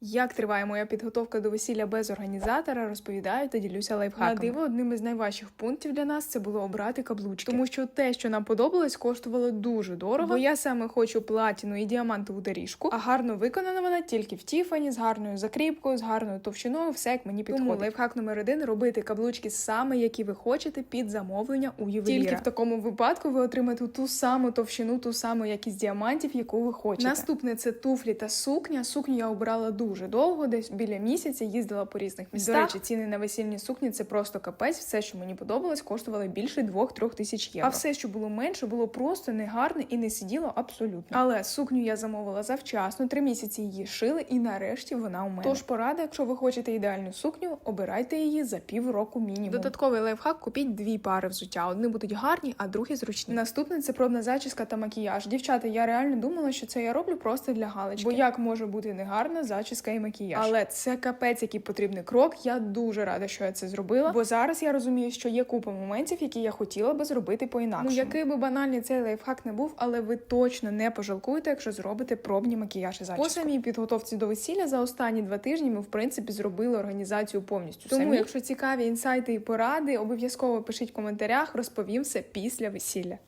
Як триває моя підготовка до весілля без організатора, розповідаю та ділюся лайфхаками. На диво, одним із найважчих пунктів для нас це було обрати каблучки, тому що те, що нам подобалось, коштувало дуже дорого. Бо я саме хочу платіну і діамантову доріжку, а гарно виконана вона тільки в Тіфані, з гарною закріпкою, з гарною товщиною, все як мені підходить. Тому лайфхак номер один робити каблучки саме, які ви хочете, під замовлення у ювеліра. Тільки в такому випадку ви отримаєте ту саму товщину, ту саму якість діамантів, яку ви хочете. Наступне це туфлі та сукня. Сукню я обрала дуже довго, десь біля місяця їздила по різних містах. До речі, ціни на весільні сукні це просто капець. Все, що мені подобалось, коштувало більше 2-3 тисяч євро. А все, що було менше, було просто негарне і не сиділо абсолютно. Але сукню я замовила завчасно, три місяці її шили, і нарешті вона у мене. Тож порада, якщо ви хочете ідеальну сукню, обирайте її за півроку мінімум. Додатковий лайфхак купіть дві пари взуття. Одні будуть гарні, а другі зручні. Наступне це пробна зачіска та макіяж. Дівчата, я реально думала, що це я роблю просто для галочки. Бо як може бути негарна зачіска і макіяж? Але це капець, який потрібний крок. Я дуже рада, що я це зробила. Бо зараз я розумію, що є купа моментів, які я хотіла би зробити по-інакшому. Ну, який би банальний цей лайфхак не був, але ви точно не пожалкуєте, якщо зробите пробні макіяж і зачіску. По самій підготовці до весілля за останні два тижні ми в принципі зробили організацію повністю. Тому, самі. якщо цікаві інсайти і поради, обов'язково пишіть в коментарях, розповім все після весілля.